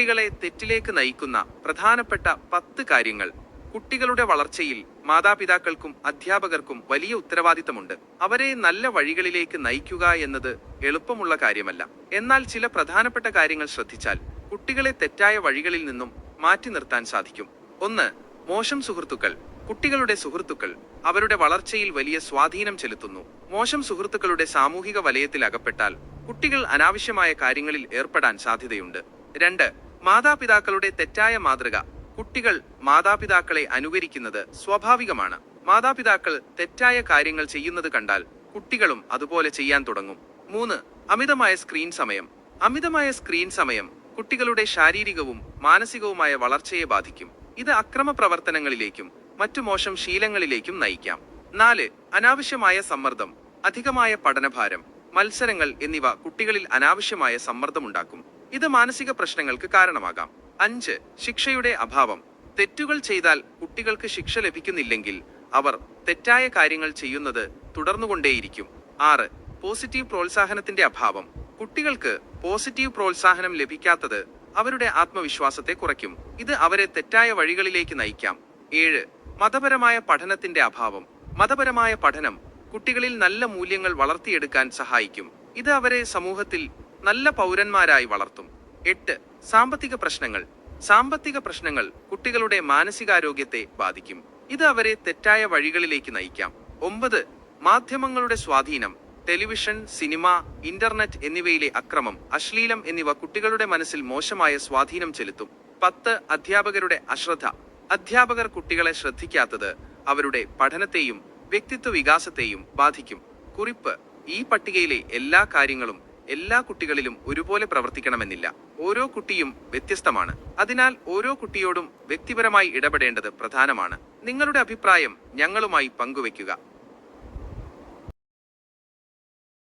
കുട്ടികളെ തെറ്റിലേക്ക് നയിക്കുന്ന പ്രധാനപ്പെട്ട പത്ത് കാര്യങ്ങൾ. കുട്ടികളുടെ വളർച്ചയിൽ മാതാപിതാക്കൾക്കും അധ്യാപകർക്കും വലിയ ഉത്തരവാദിത്തമുണ്ട്. അവരെ നല്ല വഴികളിലേക്ക് നയിക്കുക എന്നത് എളുപ്പമുള്ള കാര്യമല്ല. എന്നാൽ ചില പ്രധാനപ്പെട്ട കാര്യങ്ങൾ ശ്രദ്ധിച്ചാൽ കുട്ടികളെ തെറ്റായ വഴികളിൽ നിന്നും മാറ്റി നിർത്താൻ സാധിക്കും. ഒന്ന് മോശം സുഹൃത്തുക്കൾ. കുട്ടികളുടെ സുഹൃത്തുക്കൾ അവരുടെ വളർച്ചയിൽ വലിയ സ്വാധീനം ചെലുത്തുന്നു. മോശം സുഹൃത്തുക്കളുടെ സാമൂഹിക വലയത്തിൽ അകപ്പെട്ടാൽ കുട്ടികൾ അനാവശ്യമായ കാര്യങ്ങളിൽ ഏർപ്പെടാൻ സാധ്യതയുണ്ട്. രണ്ട് മാതാപിതാക്കളുടെ തെറ്റായ മാതൃക കുട്ടികൾ മാതാപിതാക്കളെ അനുകരിക്കുന്നത് സ്വാഭാവികമാണ്. മാതാപിതാക്കൾ തെറ്റായ കാര്യങ്ങൾ ചെയ്യുന്നത് കണ്ടാൽ കുട്ടികളും അതുപോലെ ചെയ്യാൻ തുടങ്ങും. മൂന്ന് അമിതമായ സ്ക്രീൻ സമയം. അമിതമായ സ്ക്രീൻ സമയം കുട്ടികളുടെ ശാരീരികവും മാനസികവുമായ വളർച്ചയെ ബാധിക്കും. ഇത് അക്രമ പ്രവർത്തനങ്ങളിലേക്കും മറ്റു മോശം ശീലങ്ങളിലേക്കും നയിക്കാം. നാല് അനാവശ്യമായ സമ്മർദ്ദം അധികമായ പഠനഭാരം മത്സരങ്ങൾ എന്നിവ കുട്ടികളിൽ അനാവശ്യമായ സമ്മർദ്ദമുണ്ടാക്കും. ഇത് മാനസിക പ്രശ്നങ്ങൾക്ക് കാരണമാകാം. അഞ്ച് ശിക്ഷയുടെ അഭാവം. തെറ്റുകൾ ചെയ്താൽ കുട്ടികൾക്ക് ശിക്ഷ ലഭിക്കുന്നില്ലെങ്കിൽ അവർ തെറ്റായ കാര്യങ്ങൾ ചെയ്യുന്നത് തുടർന്നുകൊണ്ടേയിരിക്കും. ആറ് പോസിറ്റീവ് പ്രോത്സാഹനത്തിന്റെ അഭാവം. കുട്ടികൾക്ക് പോസിറ്റീവ് പ്രോത്സാഹനം ലഭിക്കാത്തത് അവരുടെ ആത്മവിശ്വാസത്തെ കുറയ്ക്കും. ഇത് അവരെ തെറ്റായ വഴികളിലേക്ക് നയിക്കാം. ഏഴ് മതപരമായ പഠനത്തിന്റെ അഭാവം. മതപരമായ പഠനം കുട്ടികളിൽ നല്ല മൂല്യങ്ങൾ വളർത്തിയെടുക്കാൻ സഹായിക്കും. ഇത് അവരെ സമൂഹത്തിൽ നല്ല പൗരന്മാരായി വളർത്തും. എട്ട്. സാമ്പത്തിക പ്രശ്നങ്ങൾ. സാമ്പത്തിക പ്രശ്നങ്ങൾ കുട്ടികളുടെ മാനസികാരോഗ്യത്തെ ബാധിക്കും. ഇത് അവരെ തെറ്റായ വഴികളിലേക്ക് നയിക്കാം. ഒമ്പത്. മാധ്യമങ്ങളുടെ സ്വാധീനം ടെലിവിഷൻ സിനിമ ഇന്റർനെറ്റ് എന്നിവയിലെ അക്രമം അശ്ലീലം എന്നിവ കുട്ടികളുടെ മനസ്സിൽ മോശമായ സ്വാധീനം ചെലുത്തും. പത്ത്. അധ്യാപകരുടെ അശ്രദ്ധ. അധ്യാപകർ കുട്ടികളെ ശ്രദ്ധിക്കാത്തത് അവരുടെ പഠനത്തെയും വ്യക്തിത്വ വികാസത്തെയും ബാധിക്കും. കുറിപ്പ്. ഈ പട്ടികയിലെ എല്ലാ കാര്യങ്ങളും എല്ലാ കുട്ടികളിലും ഒരുപോലെ പ്രവർത്തിക്കണമെന്നില്ല. ഓരോ കുട്ടിയും വ്യത്യസ്തമാണ്. അതിനാൽ ഓരോ കുട്ടിയോടും വ്യക്തിപരമായി ഇടപെടേണ്ടത് പ്രധാനമാണ്. നിങ്ങളുടെ അഭിപ്രായം ഞങ്ങളുമായി പങ്കുവയ്ക്കുക.